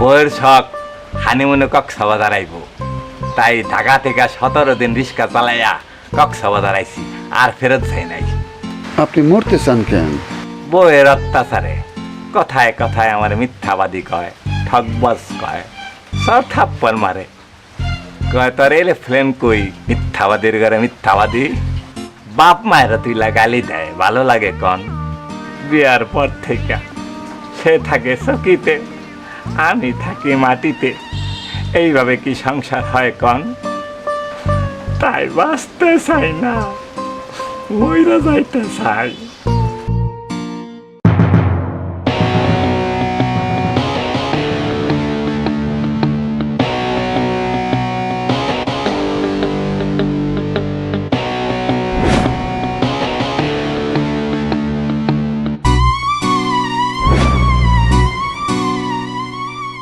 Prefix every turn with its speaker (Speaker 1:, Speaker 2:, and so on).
Speaker 1: বইয়ের শখ হানিমুনে কক্সবাজার আইব তাই ঢাকা থেকে সতেরো দিন রিক্সা চালাইয়া কক্সবাজার আইছি আর ফেরত যাই নাই।
Speaker 2: আপনি মরতে চান কেন?
Speaker 1: বইয়ের অত্যাচারে কথায় কথায় আমার মিথ্যাবাদী কয় ঠকবাজ কয় সব থাপ্পর মারে। কয় তোর এলে ফ্লেম কই? মিথ্যাবাদীর ঘরে মিথ্যাবাদী? বাপ মায়ের তুই গালি দেয় ভালো লাগে কন? বিয়ার পর থেকে সে থাকে চকিতে আমি থাকি মাটিতে। এইভাবে কি সংসার হয় কন? তাই বাঁচতে চাই না, মইরা যাইতে চাই।